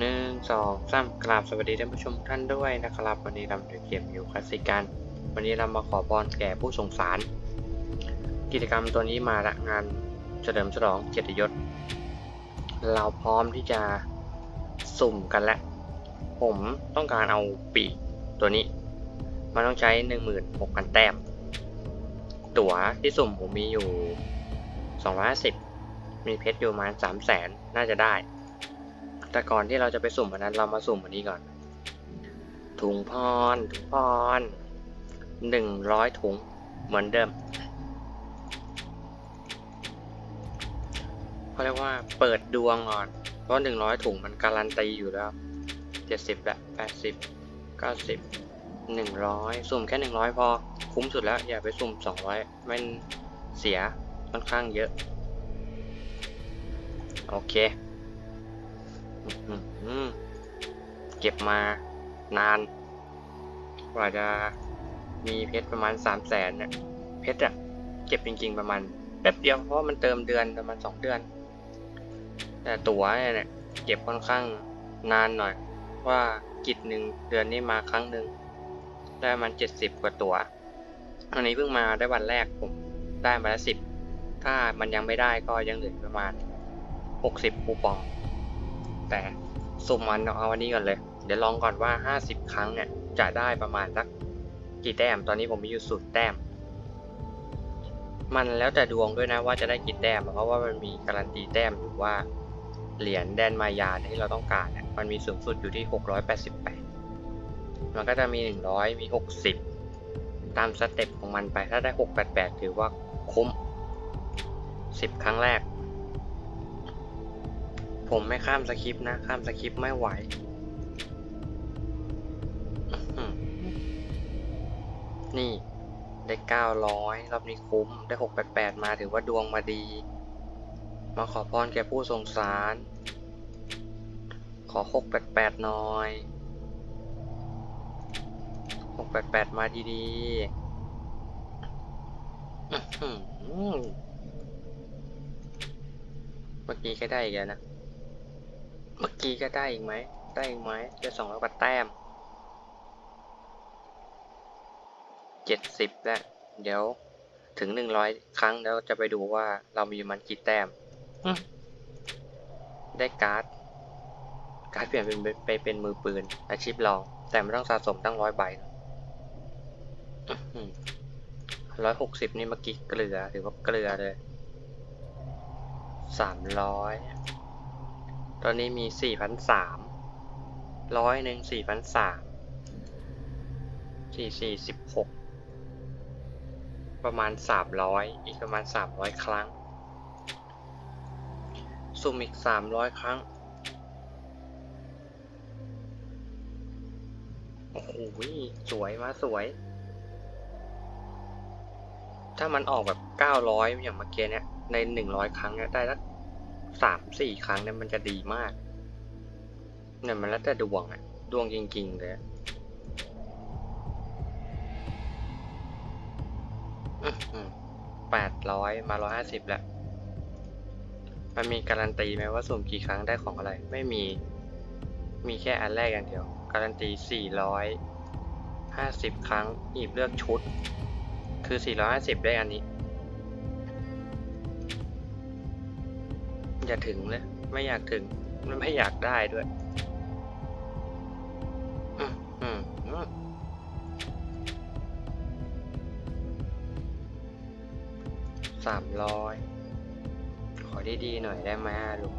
หนึ่งสองสามกราบสวัสดีท่านผู้ชมท่านด้วยนะครับ วันนี้เราอยู่เกมอยู่คลาสสิกกัน วันนี้เรามาขอพรแก่ผู้สงสาร กิจกรรมตัวนี้มาละงานเฉลิมฉลองเกียรติยศ เราพร้อมที่จะสุ่มกันแล้ว ผมต้องการเอาปีกตัวนี้ มันต้องใช้ 16,000 แต้ม ตั๋วที่สุ่มผมมีอยู่ 250 มีเพชรอยู่มา300,000 น่าจะได้ แต่ก่อนที่เราจะไปสุ่มอันนั้นเรามาสุ่มอันนี้ก่อน ถุงพรถุงพร100ถุงเหมือนเดิมเขาเรียกว่าเปิดดวงก่อน เพราะ100ถุงมันการันตีอยู่แล้วเจ็ดสิบละ80 90 100สุ่มแค่100พอคุ้มสุดแล้ว อย่าไปสุ่ม200มันเสียค่อนข้างเยอะ โอเค เก็บมานาน กว่าจะมีเพชรประมาณ3 0 0แสนเนี่ยเพชรอะเก็บจริง ๆ ประมาณแป๊บเดียวเพราะมันเติมเดือนประมาณ2เดือน แต่ตั๋วเนี่ยเก็บค่อนข้างนานหน่อย ว่ากิจหนึ่งเดือนนี้มาครั้งหนึ่งได้มันเจ็ดสิบกว่าตัว๋วอันนี้เพิ่งมาได้วันแรกผมได้มาแล้วสิบถ้ามันยังไม่ได้ก็ยังเหลือประมาณหกสิบคูปอง แต่ สุ่มมันเอาวันนี้ก่อนเลย เดี๋ยวลองก่อนว่าห้าสิบครั้งเนี่ยจะได้ประมาณสักกี่แต้ม ตอนนี้ผมมีอยู่สุดแต้ม มันแล้วแต่ดวงด้วยนะว่าจะได้กี่แต้ม เพราะว่ามันมีการันตีแต้มอยู่ว่าเหรียญแดนมายาที่เราต้องการเนี่ยมันมีสูงสุดอยู่ที่ 688 มันก็จะมี 100 มี 60 ตามสเต็ปของมันไป ถ้าได้ 688 ถือว่าคุ้ม 10 ครั้งแรก ผมไม่ข้ามสคริปต์นะ ข้ามสคริปต์ไม่ไหว นี่ ได้900รอบนี้คุ้ม ได้688มาถือว่าดวงมาดี มาขอพรแก่ผู้สงสาร ขอหกแปดแปดหน่อยหกแปดแปดมาดีๆเมื่อกี้ก็ได้อีกแล้วนะ เมื่อกี้ก็ได้อีกไหม ได้อีกไหมได้สองร้อยกว่าแต้มเจ็ดสิบแล้ว เดี๋ยวถึงหนึ่งร้อยครั้งแล้วจะไปดูว่าเรามีมันกี่แต้มอืมได้การ์ด การ์ดเปลี่ยนเป็นไปเป็นมือปืน อาชีพลอง แต่ไม่ต้องสะสมตั้งร้อยใบร้อยหกสิบนี่เมื่อกี้เกลือ ถือว่าเกลือเลยสามร้อย ตอนนี้มีสี่พันสามร้อยหนึ่งสี่พันสามสี่สี่สิบหกประมาณสามร้อยอีกประมาณสามร้อยครั้ง สุ่มอีกสามร้อยครั้ง โอ้โหสวยมาสวย ถ้ามันออกแบบเก้าร้อยอย่างเมื่อกี้เนี่ย ในหนึ่งร้อยครั้งเนี่ยได้สัก สามสี่ครั้งเนี่ยมันจะดีมากเนี่ยมันแล้วแต่ดวงอะดวงจริง ๆ เลยแปดร้อยมาร้อยห้าสิบแล้ว มันมีการันตีไหมว่าสุ่มกี่ครั้งได้ของอะไร ไม่มี มีแค่อันแรกอย่างเดียว การันตี450ครั้งหยิบเลือกชุด คือ450ได้อันนี้ อย่าถึงเลย ไม่อยากถึง มันไม่อยากได้ด้วยสามร้อย ขอดีๆหน่อยได้ไหมลูก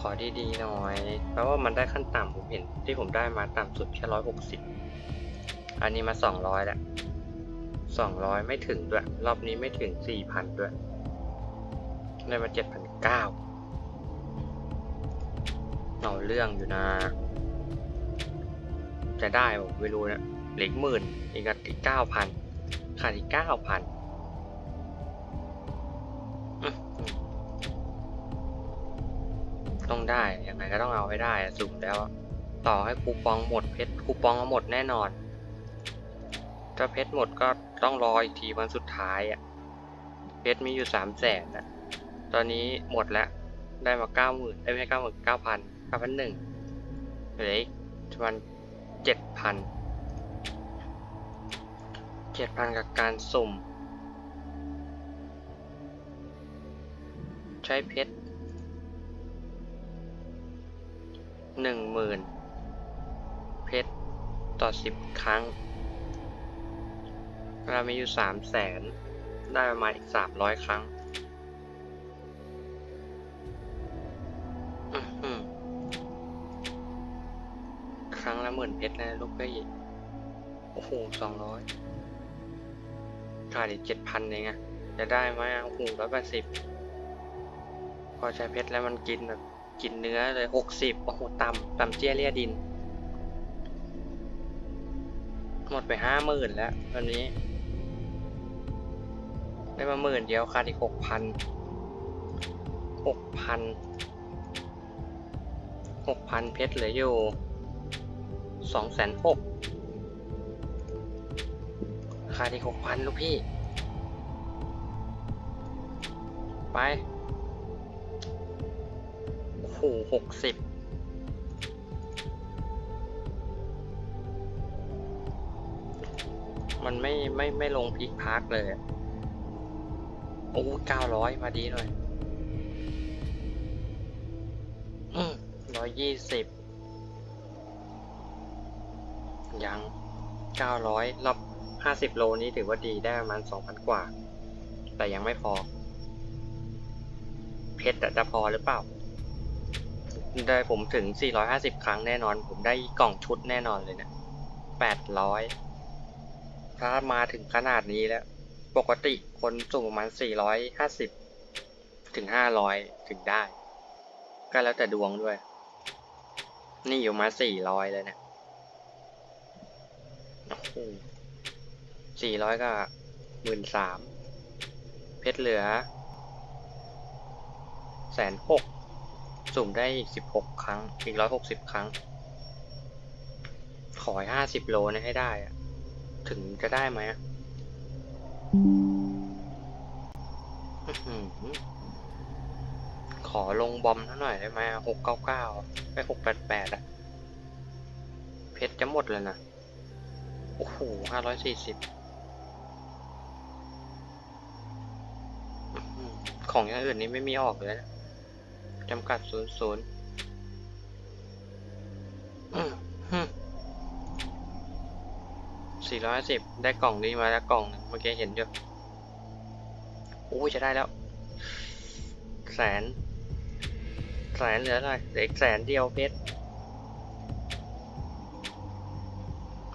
ขอดีๆหน่อย เพราะว่ามันได้ขั้นต่ำผมเห็น ที่ผมได้มาต่ำสุดแค่ร้อยหกสิบ อันนี้มาสองร้อยแล้วสองร้อยไม่ถึงด้วย รอบนี้ไม่ถึงสี่พันด้วย ได้มาเจ็ดพันเก้า เอาเรื่องอยู่นะ จะได้ผมไม่รู้นะเหลืออีกหมื่นอีกอีกเก้าพันขาดอีกเก้าพันต้องได้ยังไงก็ต้องเอาให้ได้สุ่มแล้ว ต่อให้คูปองหมดเพชรคูปองก็หมดแน่นอน ถ้าเพชรหมดก็ต้องรออีกทีวันสุดท้ายอะ เพชรมีอยู่สามแสนนะตอนนี้หมดแล้ว ได้มาเก้าหมื่นได้ไม่ใช่เก้าหมื่นเก้าพัน เก้าพันหนึ่งเหลืออีกประมาณเจ็ดพันเจ็ดพันกับการสุ่ม ใช้เพชรหนึ่งหมื่นเพชรต่อสิบครั้ง เรามีอยู่สามแสนได้ประมาณอีกสามร้อยครั้ง เพชรนะลูกเอ้ยโอ้โหสองร้อยขาดอีกเจ็ดพันเองอะจะได้ไหมโอ้โหร้อยแปดสิบพอใช้เพชรแล้วมันกินแบบกินเนื้อเลยหกสิบโอ้โหต่ำต่ำเจี้ยเลี่ยดิน หมดไปห้าหมื่นแล้ววันนี้ ได้มาหมื่นเดียวขาดอีกหกพันหกพันหกพันเพชรเหลืออยู่ สองแสนหกขาดอีกหกพันลูกพี่ ไปโอ้โหหกสิบมันไม่ไม่ไม่ลงพีคพาร์คเลยอะโอ้เก้าร้อยมาดีหน่อยอืมร้อยยี่สิบ ยังเก้าร้อบห้าสิบโลนี้ถือว่าดีได้ประมาณสองพันกว่า แต่ยังไม่พอ เพชรจะพอหรือเปล่า ได้ผมถึง 450 ครั้งแน่นอน ผมได้กล่องชุดแน่นอนเลยเนะ800 ถ้ามาถึงขนาดนี้แล้ว ปกติคนสุ่มประมาณ 450 ถึง 500 ถึงได้ ก็แล้วแต่ดวงด้วย นี่อยู่มา 400 เลยเนะโอ้โห400ก็หมื่นสามเพชรเหลือแสนหกสุ่มได้อีกสิบหกครั้ง อีกร้อยหกสิบครั้ง ขอห้าสิบโลนะให้ได้อะถึงจะได้ไหมอะขอลงบอมท่าหน่อยได้ไหมหกเก้าเก้าไปหกแปดแปดอะเพชรจะหมดเลยนะ โอ้โหห้าร้อยสี่สิบของอย่างอื่นนี้ไม่มีออกเลยนะจำกัดศูนย์ศูนย์สี่ร้อยสิบได้กล่องนี้มาแล้วกล่องหนึ่งเมื่อกี้เห็นอยู่โอ้ยจะได้แล้ว แสน แสนเหลืออะไรเหลืออีกแสนเดียวเพชร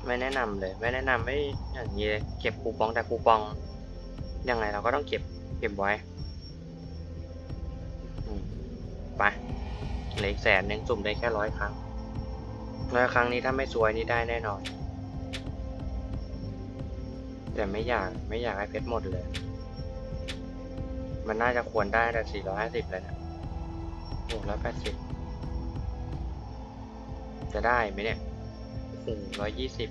ไม่แนะนำเลย ไม่แนะนำให้อย่างนี้เลยเก็บคูปองแต่คูปองยังไงเราก็ต้องเก็บเก็บไว้ไปเหลืออีกแสนหนึ่งสุ่มได้แค่ร้อยครั้งร้อยครั้งนี้ถ้าไม่สวยนี่ได้แน่นอน แต่ไม่อยากไม่อยากให้เพชรหมดเลย มันน่าจะควรได้แต่สี่ร้อยห้าสิบเลยนะหกร้อยแปดสิบจะได้ไหมเนี่ย โอ้ร้อยยี่สิบ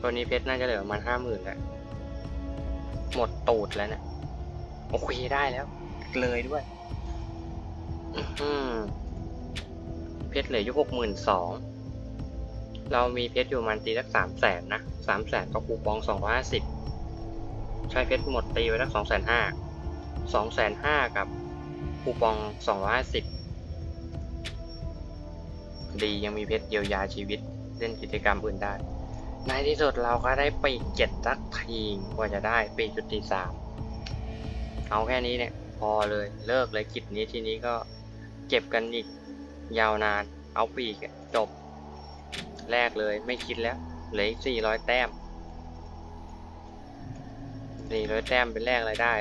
ตัวนี้เพชรน่าจะเหลือประมาณห้าหมื่นแล้ว หมดตูดแล้วเนะี่ยโอเคได้แล้ว เลยด้วยเพชรเหลืออยู่หกหมื่นสองเรามีเพชรอยู่มันตีสักสามแสนนะสามแสนกับคูปองสองร้อยห้าสิบใช้เพชรหมดตีไว้สักสองแสนห้าสองแสนห้ากับคูปองสองร้อยห้าสิบดียังมีเพชรเยียวยาชีวิต เล่นกิจกรรมอื่นได้ ในที่สุดเราก็ได้ปีกเจ็ดสักทีกว่าจะได้ปีกจุดที่สามเอาแค่นี้เนี่ยพอเลยเลิกเลยกิจนี้ทีนี้ก็เก็บกันอีกยาวนาน เอาปีกจบ แรกเลยไม่คิดแล้วเหลืออีกสี่ร้อยแต้มสี่ร้อยแต้มเป็นแรกอะไรได้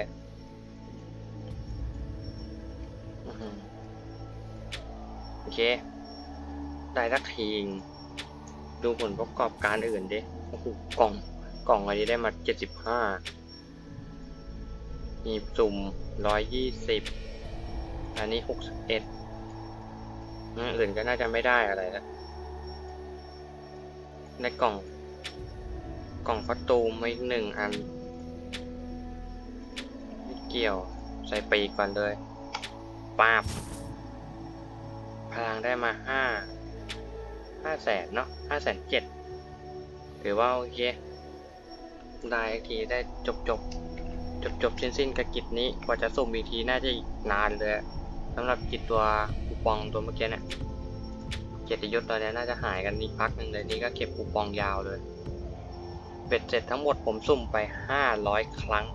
โอเค ได้สักทีง ดูผลประกอบการอื่นดิโอ้โหกล่อง กล่องอะไรนี้ได้มาเจ็ดสิบห้า มีสุ่มร้อยยี่สิบ อันนี้หกสิบเอ็ดอื่นก็น่าจะไม่ได้อะไรแล้วในกล่อง กล่องคอสตูมมาอีกหนึ่งอัน ไม่เกี่ยว ใส่ปีกก่อนเลยปาบ พลังได้มาห้า ห้าแสนเนาะห้าแสนเจ็ดถือว่าโอเคได้ทีได้จบจบจบจบสิ้นสิ้นกับกิจนี้กว่าจะสุ่มอีกทีน่าจะอีกนานเลยสำหรับกิจตัวคูปองตัวเมื่อกี้เนี่ยเกียรติยศตอนนี้น่าจะหายกันอีกพักหนึ่งเลยนี่ก็เก็บคูปองยาวเลยเบ็ดเสร็จทั้งหมดผมสุ่มไป 500 ครั้ง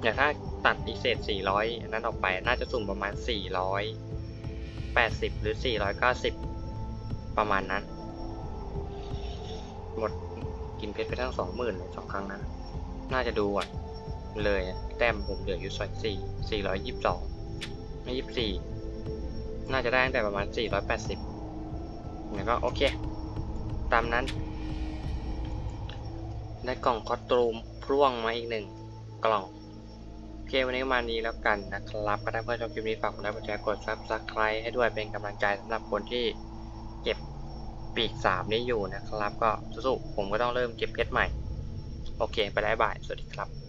แต่ถ้าตัดอีเศษ 400อันนั้นออกไปน่าจะสุ่มประมาณ 480 หรือ 490 ประมาณนั้น หมดกินเพชรไปทั้ง20,000เลยสองครั้งนั้นน่าจะดูอะ เลยแต้มผมเหลืออยู่ส่วน4 422ไม่24น่าจะได้ตั้งแต่ประมาณ480แปดสิบแล้วก็โอเค ตามนั้น ได้กล่องคอสตูมพร่วงมาอีกหนึ่งกล่องโอเควันนี้มานี้แล้วกันนะครับก็ถ้าเพื่อนชอบคลิปนี้ฝากกดไลค์กดแชร์กดซับสไครต์ให้ด้วยเป็นกำลังใจสำหรับคนที่ ปีกสามนี้อยู่นะครับ ก็สู้ๆผมก็ต้องเริ่มเก็บเพชรใหม่ โอเค ไปได้บ่าย สวัสดีครับ